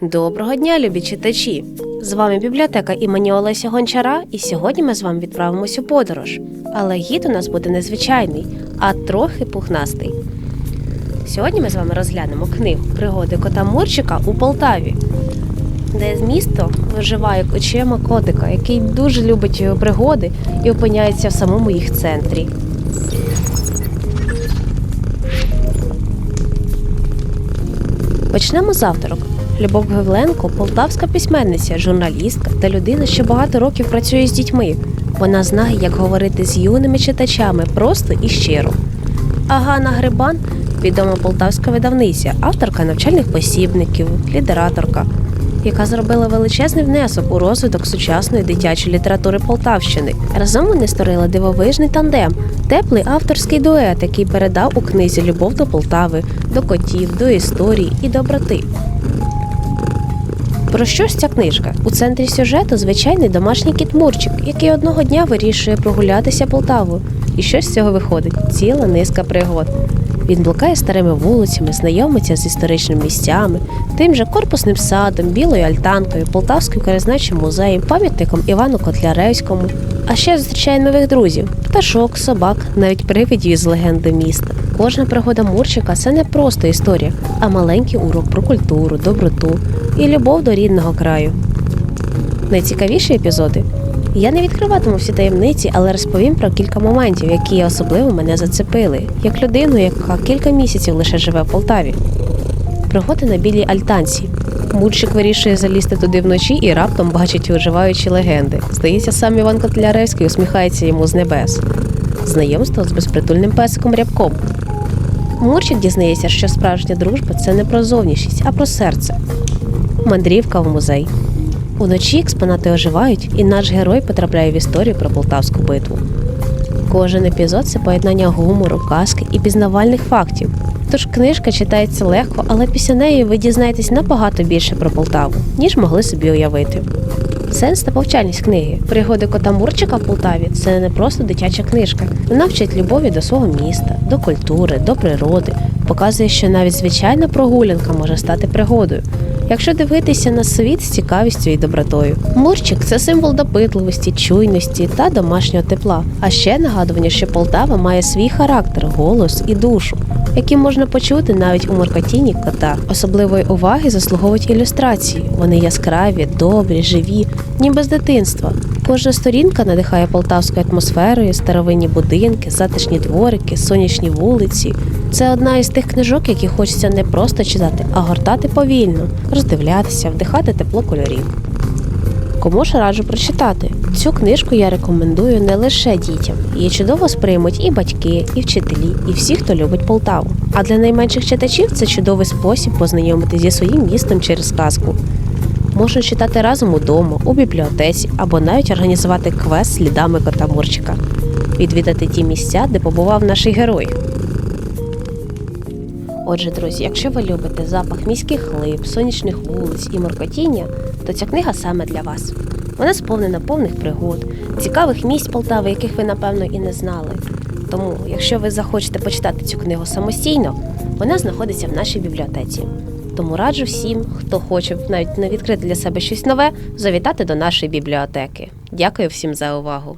Доброго дня, любі читачі! З вами бібліотека імені Олеся Гончара, і сьогодні ми з вами відправимось у подорож. Але гід у нас буде незвичайний, а трохи пухнастий. Сьогодні ми з вами розглянемо книгу Пригоди кота Мурчика у Полтаві, де місто виживає очима котика, який дуже любить його пригоди і опиняється в самому їх центрі. Почнемо з авторок. Любов Гевленко полтавська письменниця, журналістка та людина, що багато років працює з дітьми. Вона знає, як говорити з юними читачами просто і щиро. А Ганна Грибан відома полтавська видавниця, авторка навчальних посібників, літераторка, яка зробила величезний внесок у розвиток сучасної дитячої літератури Полтавщини. Разом вони створили дивовижний тандем, теплий авторський дует, який передав у книзі Любов до Полтави, до котів, до історії і доброти. Про що ж ця книжка? У центрі сюжету звичайний домашній кіт Мурчик, який одного дня вирішує прогулятися Полтавою. І що з цього виходить? Ціла низка пригод. Він блукає старими вулицями, знайомиться з історичними місцями, тим же корпусним садом, білою альтанкою, Полтавським краєзнавчим музеєм, пам'ятником Івану Котляревському. А ще зустрічає нових друзів: пташок, собак, навіть привидів із легенди міста. Кожна пригода Мурчика це не просто історія, а маленький урок про культуру, доброту і любов до рідного краю. Найцікавіші епізоди. Я не відкриватиму всі таємниці, але розповім про кілька моментів, які особливо мене зацепили, як людину, яка кілька місяців лише живе в Полтаві. Пригоди на білій альтанці. Мурчик вирішує залізти туди вночі і раптом бачить оживаючі легенди. Здається, сам Іван Котляревський усміхається йому з небес. Знайомство з безпритульним песиком рябком. Мурчик дізнається, що справжня дружба це не про зовнішність, а про серце. Мандрівка в музей. Уночі експонати оживають, і наш герой потрапляє в історію про Полтавську битву. Кожен епізод це поєднання гумору, казки і пізнавальних фактів. Тож книжка читається легко, але після неї ви дізнаєтесь набагато більше про Полтаву, ніж могли собі уявити. Сенс та повчальність книги Пригоди кота Мурчика в Полтаві це не просто дитяча книжка. Вона вчить любові до свого міста, до культури, до природи, показує, що навіть звичайна прогулянка може стати пригодою. Якщо дивитися на світ з цікавістю і добротою. Мурчик це символ допитливості, чуйності та домашнього тепла. А ще нагадування, що Полтава має свій характер, голос і душу, які можна почути навіть у моркотінні кота. Особливої уваги заслуговують ілюстрації. Вони яскраві, добрі, живі, ніби з дитинства. Кожна сторінка надихає полтавською атмосферою, старовинні будинки, затишні дворики, сонячні вулиці. Це одна із тих книжок, які хочеться не просто читати, а гортати повільно, роздивлятися, вдихати тепло кольорів. Кому ж раджу прочитати? Цю книжку я рекомендую не лише дітям. Її чудово сприймуть і батьки, і вчителі, і всі, хто любить Полтаву. А для найменших читачів це чудовий спосіб познайомитися зі своїм містом через казку. Можна читати разом удома, у бібліотеці або навіть організувати квест слідами кота Мурчика, відвідати ті місця, де побував наш герой. Отже, друзі, якщо ви любите запах міських лип, сонячних вулиць і моркотіння, то ця книга саме для вас. Вона сповнена повних пригод, цікавих місць Полтави, яких ви, напевно, і не знали. Тому, якщо ви захочете почитати цю книгу самостійно, вона знаходиться в нашій бібліотеці. Тому раджу всім, хто хоче навіть не відкрити для себе щось нове, завітати до нашої бібліотеки. Дякую всім за увагу!